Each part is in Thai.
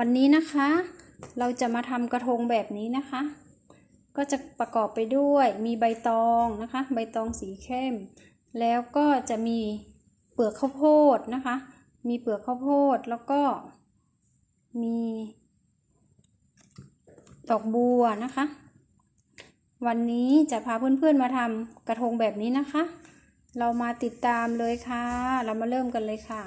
วันนี้นะคะ เราจะมาทำกระทงแบบนี้นะคะ ก็จะประกอบไปด้วยมีใบตองนะคะ ใบตองสีเข้ม แล้วก็จะมีเปลือกข้าวโพดนะคะ มีเปลือกข้าวโพดแล้วก็มีดอกบัวนะคะ วันนี้จะพาเพื่อนๆมาทำกระทงแบบนี้นะคะ เรามาติดตามเลยค่ะ เรามาเริ่มกันเลยค่ะ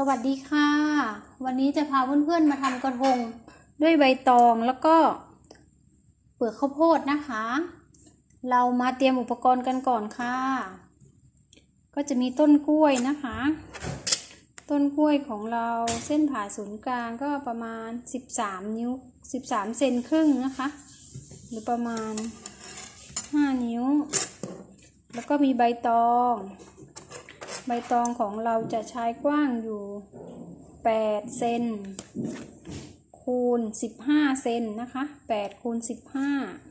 สวัสดีค่ะ วันนี้จะพาเพื่อนๆมาทำกระทงด้วยใบตองแล้วก็เปลือกข้าวโพดนะคะ เรามาเตรียมอุปกรณ์กันก่อนค่ะ ก็จะมีต้นกล้วยนะคะ ต้นกล้วยของเราเส้นผ่าศูนย์กลางก็ประมาณ 13 นิ้ว 13 เซนครึ่งนะคะ หรือประมาณ 5 นิ้ว แล้วก็มีใบตอง ใบตองของเราจะใช้กว้างอยู่ 8 เซนคูณ 15 เซนนะคะ 8 คูณ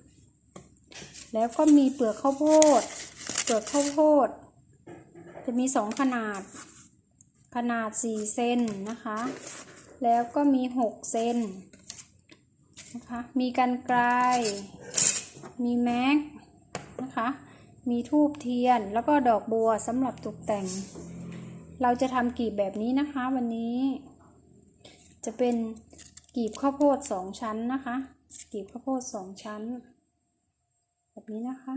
15 แล้วก็มีเปลือกข้าวโพด เปลือกข้าวโพด จะมี 2 ขนาด ขนาด 4 เซนนะคะ แล้วก็มี 6 เซนนะคะ มีกันไกล มีแม็กนะคะ มีทูบเทียน แล้วก็ดอกบัวสำหรับตกแต่ง เราจะทำกีบแบบนี้นะคะ วันนี้ จะเป็นกีบข้าวโพดสองชั้นนะคะ กีบข้าวโพดสองชั้น แบบนี้นะคะ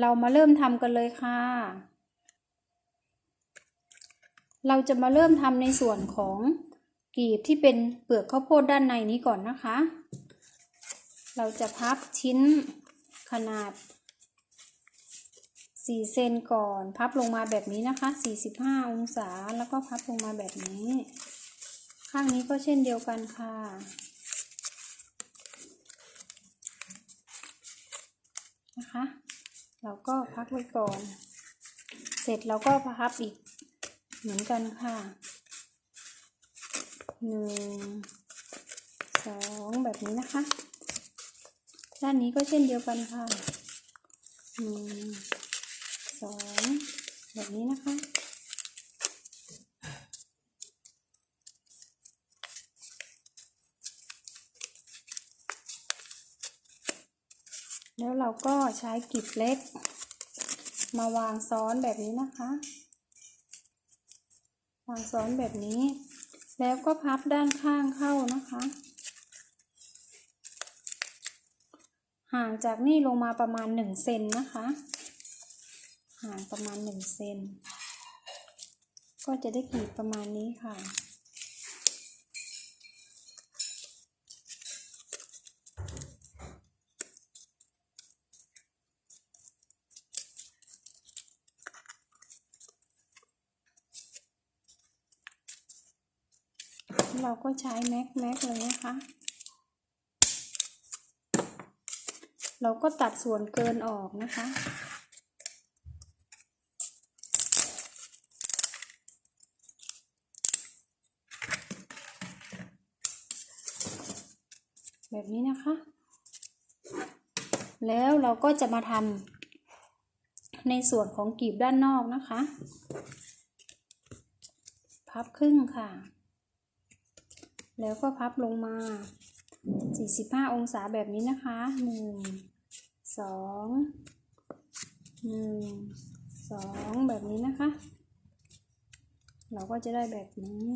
เรามาเริ่มทำกันเลยค่ะ เราจะมาเริ่มทำในส่วนของ กรีบที่เป็นเปลือกข้าวโพดด้านในนี้ก่อนนะคะ เราจะพับชิ้นขนาด 4 เซนก่อน พับลงมาแบบนี้นะคะ 45 องศา แล้วก็พับลงมาแบบนี้ ข้างนี้ก็เช่นเดียวกันค่ะนะคะ เราก็พักไว้ก่อน เสร็จเราก็พับอีกเหมือนกันค่ะ หนึ่งสองแบบนี้นะคะ ด้านนี้ก็เช่นเดียวกันค่ะหนึ่งสองแบบนี้นะคะแล้วเราก็ใช้กลีบเล็ก มาวางซ้อนแบบนี้นะคะ วางซ้อนแบบนี้ แล้วก็พับด้านข้างเข้านะคะ ห่างจากนี่ลงมาประมาณหนึ่งเซนนะคะ ห่างประมาณหนึ่งเซนก็จะได้กลีบประมาณนี้ค่ะ เราก็ใช้แม็กแม็กเลยนะคะ เราก็ตัดส่วนเกินออกนะคะ แบบนี้นะคะ แล้วเราก็จะมาทำในส่วนของกีบด้านนอกนะคะ พับครึ่งค่ะ แล้วก็พับลงมา 45 องศาแบบนี้นะคะ 1 2 1 2 แบบนี้นะคะ เราก็จะได้แบบนี้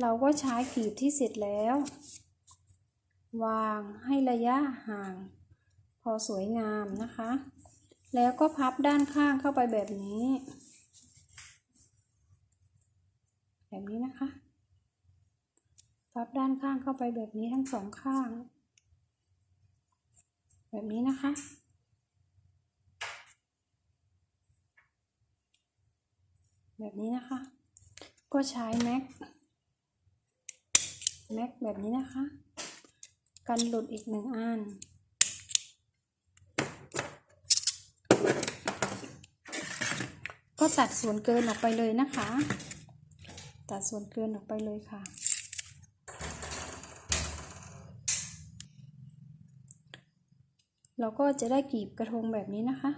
เราก็ใช้ขีดที่เสร็จแล้ว วางให้ระยะห่าง พอสวยงามนะคะ แล้วก็พับด้านข้างเข้าไปแบบนี้ แบบนี้นะคะ พับด้านข้างเข้าไปแบบนี้ทั้งสองข้าง แบบนี้นะคะ แบบนี้นะคะ ก็ใช้แม็กแม็กแบบนี้นะคะ กันหลุดอีกหนึ่งอันก็ตัดส่วนเกินออกไปเลยนะคะ ตัดส่วนเกินออกไปเลยค่ะ เราก็จะได้กลีบกระทงแบบนี้นะคะ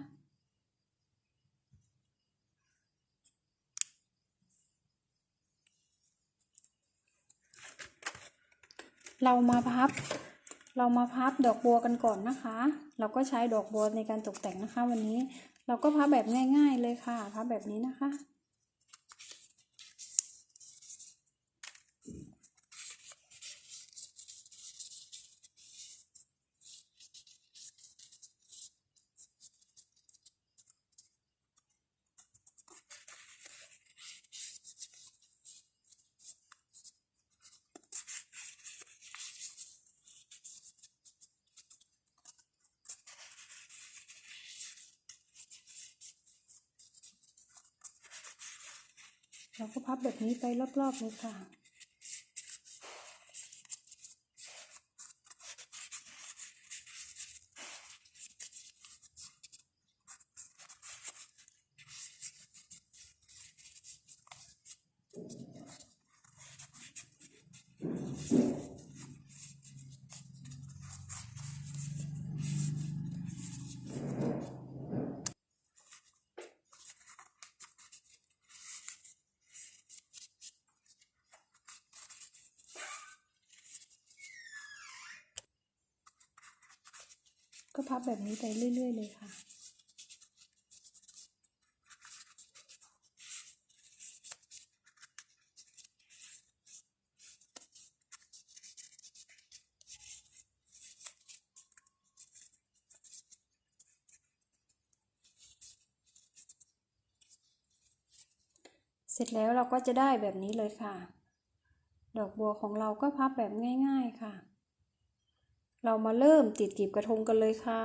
เรามาพับ เรามาพับดอกบัวกันก่อนนะคะ เราก็ใช้ดอกบัวในการตกแต่งนะคะ วันนี้เราก็พับแบบง่าย ๆ เลยค่ะ พับแบบนี้นะคะ เราก็พับแบบนี้ไปรอบๆเลยค่ะ ก็พับแบบนี้ไปเรื่อย ๆ เลยค่ะ เสร็จแล้วเราก็จะได้แบบนี้เลยค่ะ ดอกบัวของเราก็พับแบบง่าย ๆค่ะ เรามาเริ่มติดกลีบกระทงกันเลยค่ะ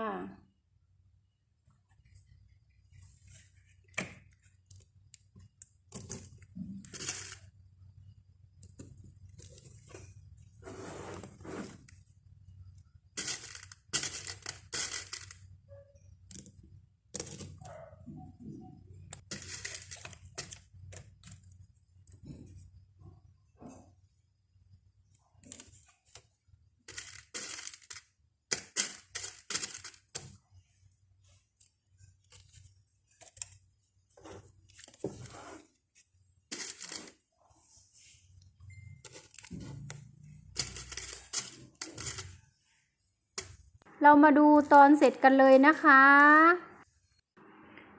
เรามาดูตอนเสร็จกันเลยนะคะ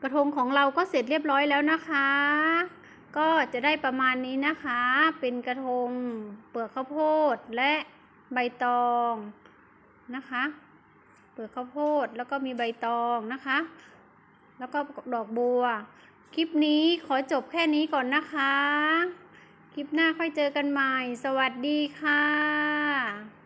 กระทงของเราก็เสร็จเรียบร้อยแล้วนะคะ ก็จะได้ประมาณนี้นะคะ เป็นกระทงเปลือกข้าวโพดและใบตองนะคะ เปลือกข้าวโพดแล้วก็มีใบตองนะคะ แล้วก็ดอกบัว คลิปนี้ขอจบแค่นี้ก่อนนะคะ คลิปหน้าค่อยเจอกันใหม่ สวัสดีค่ะ